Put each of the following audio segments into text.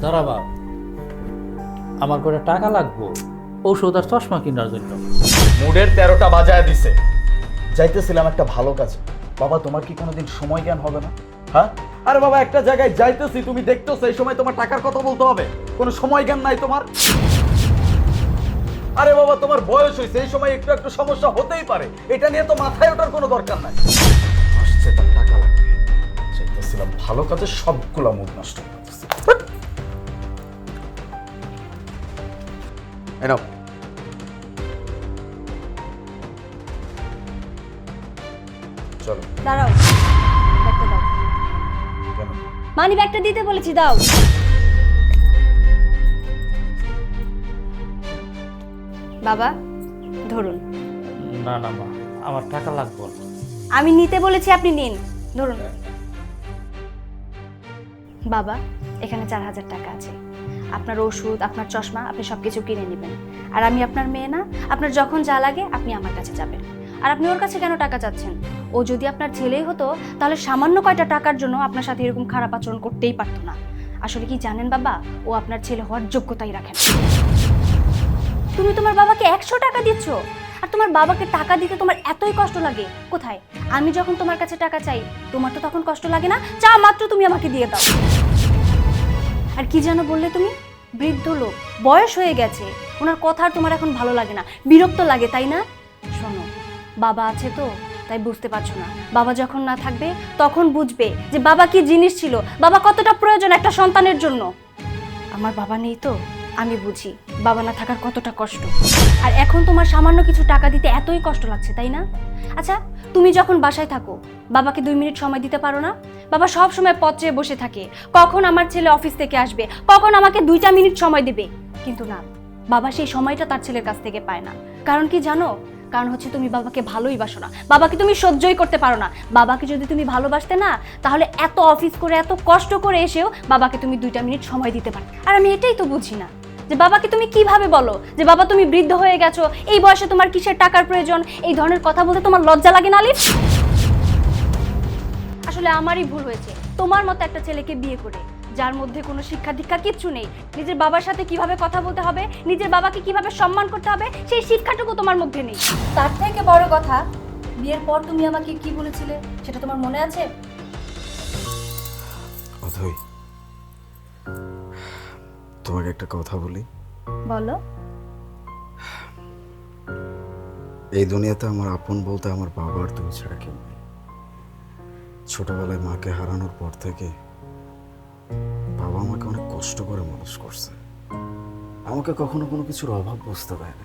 দাঁড়া বাপ আমার করে টাকা লাগবো। ঔষধ আর চশমা কেনার জন্য। মুডের তেরোটা বাজায় দিছে। যাইতেছিলাম একটা ভালো কাজে। বাবা, তোমার কি কোনোদিন সময় জ্ঞান হবে না? হ্যাঁ? আরে বাবা, একটা জায়গায় যাইতেছি, তুমি দেখতেছো, এই সময় তোমার টাকার কথা বলতে হবে। কোনো সময় জ্ঞান নাই তোমার? আরে বাবা, তোমার বয়স হয়েছে এই সময় একটু একটু সমস্যা হতেই পারে। এটা নিয়ে তো মাথায় ওঠার কোনো দরকার নাই। আসছে তার টাকা লাগবে। চাইতেছিলাম ভালো কাজে সবগুলা মুড নষ্ট। করে দিছে। এই নাও চলো। দাঁড়াও। ব্যাগটা দাও। কেন? মানি ব্যাগটা দিতে বলেছি দাও। বাবা ধরুন। না না মা আমার টাকা লাগবো। না। আমি নিতে বলেছি আপনি নিন। ধরুন। বাবা এখানে চার হাজার টাকা আছে। আপনার ওষুধ, আপনার চশমা, আপনি সব কিছু কিনে নেবেন। আর আমি আপনার মেয়ে না, আপনার যখন যা লাগে আপনি আমার কাছে যাবেন। আর আপনি ওর কাছে কেন টাকা চাচ্ছেন? ও যদি আপনার ছেলেই হতো, তাহলে সামান্য কয়টা টাকার জন্য আপনার সাথে এরকম খারাপ আচরণ করতেই পারতো না। আসলে কি জানেন বাবা? ও আপনার ছেলে হওয়ার যোগ্যতাই রাখেন তুমি তোমার বাবাকে একশো টাকা দিচ্ছ? আর তোমার বাবাকে টাকা দিতে তোমার এতই কষ্ট লাগে? কোথায়? আমি যখন তোমার কাছে টাকা চাই, তোমার তো তখন কষ্ট লাগে না। চা মাত্র তুমি আমাকে দিয়ে দাও। আর কি যেন বললে তুমি? বৃদ্ধ লোক, বয়স হয়ে গেছে। ওনার কথা আর তোমার এখন ভালো লাগে না। বিরক্ত লাগে, তাই না? শোনো, বাবা আছে তো, তাই বুঝতে পারছ না। বাবা যখন না থাকবে, তখন বুঝবে যে বাবা কি জিনিস ছিল। বাবা কতটা প্রয়োজন একটা সন্তানের জন্য। আমার বাবা নেই তো, আমি বুঝি। বাবা না থাকার কতটা কষ্ট। আর এখন তোমার সামান্য কিছু টাকা দিতে এতই কষ্ট লাগছে, তাই না? আচ্ছা তুমি যখন বাসায় থাকো, বাবাকে দুই মিনিট সময় দিতে পারো না? বাবা সব সময় পথ বসে থাকে। কখন আমার ছেলে অফিস থেকে আসবে? কখন আমাকে দুইটা মিনিট সময় দেবে? কিন্তু না, বাবা সেই সময়টা তার ছেলের কাছ থেকে পায় না। কারণ কি জানো? কারণ হচ্ছে তুমি বাবাকে ভালোই বাসো না। বাবাকে তুমি সহ্যই করতে পারো না। বাবাকে যদি তুমি ভালোবাসতে না, তাহলে এত অফিস করে, এত কষ্ট করে এসেও বাবাকে তুমি দুইটা মিনিট সময় দিতে পারো আর আমি এটাই তো বুঝি না। যে বাবাকে তুমি কীভাবে বলো? যে বাবা তুমি বৃদ্ধ হয়ে গেছো এই বয়সে তোমার কিসের টাকার প্রয়োজন? এই ধরনের কথা বলতে তোমার লজ্জা লাগে না আলিফ? আসলে আমারই ভুল হয়েছে। তোমার মতো একটা ছেলেকে বিয়ে করে যার মধ্যে কোনো শিক্ষা দীক্ষা কিচ্ছু নেই। নিজের বাবার সাথে কীভাবে কথা বলতে হবে নিজের বাবাকে কীভাবে সম্মান করতে হবে সেই শিক্ষাটুকু তোমার মধ্যে নেই। তার থেকে বড় কথা বিয়ের পর তুমি আমাকে কি বলেছিলে সেটা তোমার মনে আছে? অথই তোমাকে একটা কথা বলি। বলো। এই দুনিয়াতে আমার আপন বলতে আমার বাবা আর তুমি ছাড়া কেউ নেই। ছোটবেলায় মাকে হারানোর পর থেকে বাবা আমাকে অনেক কষ্ট করে মানুষ করছে। আমাকে কখনো কোনো কিছুর অভাব বুঝতে দেয়নি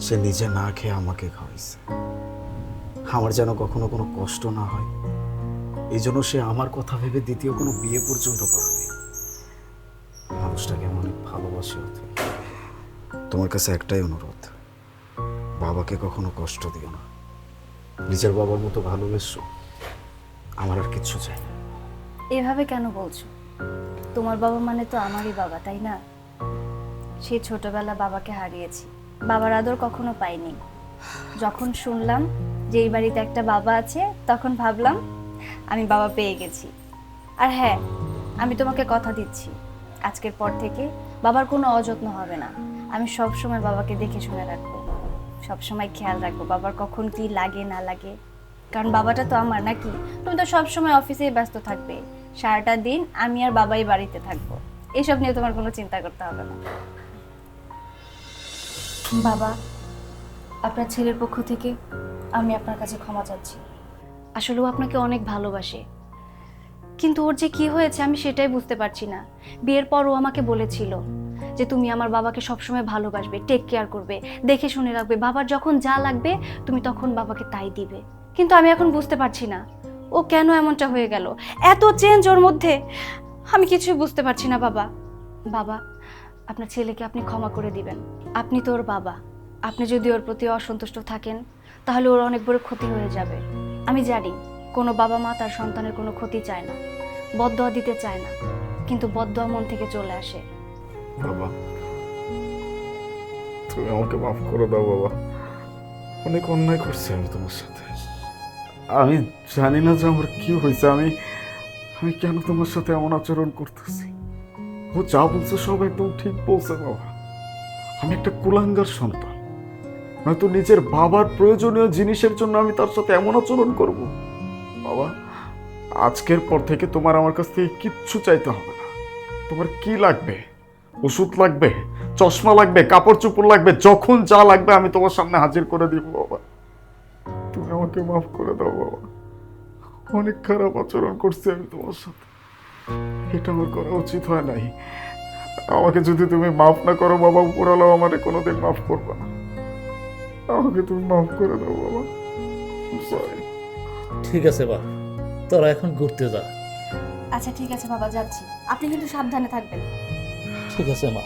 সে নিজে না খেয়ে আমাকে খাওয়াইছে। আমার যেন কখনো কোনো কষ্ট না হয়। এই জন্য সে আমার কথা ভেবে দ্বিতীয় কোনো বিয়ে পর্যন্ত করেনি। মানুষটাকে আমি অনেক ভালোবাসি তোমার কাছে একটাই অনুরোধ বাবাকে কখনো কষ্ট দিও না। নিজের বাবার মতো ভালোবেসো আমার আর কিচ্ছু চাই না। এভাবে কেন বলছো? তোমার বাবা মানে তো আমারই বাবা তাই না? সেই ছোটবেলা বাবাকে হারিয়েছি বাবার আদর কখনো পাইনি। যখন শুনলাম যে এই বাড়িতে একটা বাবা আছে তখন ভাবলাম আমি বাবা পেয়ে গেছি। আর হ্যাঁ আমি তোমাকে কথা দিচ্ছি। আজকের পর থেকে বাবার কোনো অযত্ন হবে না। আমি সব সময় বাবাকে দেখে শুনে রাখব। সব সময় খেয়াল রাখব বাবার কখন কি লাগে, না লাগে। কারণ বাবাটা তো আমার, নাকি? তুমি তো সব সময় অফিসেই ব্যস্ত থাকবে। সারাটা দিন আমি আর বাবাই বাড়িতে থাকব। এসব নিয়ে তোমার কোনো চিন্তা করতে হবে না। বাবা, আপনার ছেলের পক্ষ থেকে আমি আপনার কাছে ক্ষমা চাচ্ছি। আসলে ও আপনাকে অনেক ভালোবাসে। কিন্তু ওর যে কি হয়েছে আমি সেটাই বুঝতে পারছি না। বিয়ের পর ও আমাকে বলেছিল যে তুমি আমার বাবাকে সবসময় ভালোবাসবে টেক কেয়ার করবে, দেখে শুনে রাখবে। বাবার যখন যা লাগবে, তুমি তখন বাবাকে তাই দিবে। কিন্তু আমি এখন বুঝতে পারছি না, ও কেন এমনটা হয়ে গেল? এত চেঞ্জ ওর মধ্যে, আমি কিছুই বুঝতে পারছি না বাবা। বাবা, আপনার ছেলেকে আপনি ক্ষমা করে দিবেন। আপনি তো ওর বাবা। আপনি যদি ওর প্রতি অসন্তুষ্ট থাকেন, তাহলে ওর অনেক বড় ক্ষতি হয়ে যাবে। আমি জানি, কোনো বাবা মা তার সন্তানের কোনো ক্ষতি চায় না। বদদোয়া দিতে চায় না, কিন্তু বদদোয়া মন থেকে চলে আসে। বাবা, তুমি আমাকে মাফ করে দাও বাবা। অনেক অন্যায় করছি আমি তোমার সাথে। আমি জানি না যে আমার কি হয়েছে, আমি আমি কেন তোমার সাথে এমন আচরণ করতেছি? ও যা বলছে সব একদম ঠিক বলছে বাবা। আমি একটা কুলাঙ্গার সন্তান। নয়তো নিজের বাবার প্রয়োজনীয় জিনিসের জন্য আমি তার সাথে এমন আচরণ করব? বাবা আজকের পর থেকে তোমার আমার কাছ থেকে কিচ্ছু চাইতে হবে না। তোমার কি লাগবে? ওষুধ লাগবে? চশমা লাগবে? কাপড় চোপড় লাগবে? যখন যা লাগবে আমি তোমার সামনে হাজির করে দিব, বাবা। তুমি আমাকে মাফ করে দাও, বাবা। অনেক খারাপ আচরণ করছি আমি তোমার সাথে। এটা আমার করা উচিত হয় নাই। আমাকে যদি তুমি মাফ না করো, বাবা উপরালাও আমারে কোনোদিন মাফ করবে না। আমাকে তুমি মাফ করে দাও, বাবা। সরি ঠিক আছে বা তোরা এখন ঘুরতে যা। আচ্ছা ঠিক আছে বাবা যাচ্ছি। আপনি কিন্তু সাবধানে থাকবেন। ঠিক আছে মা।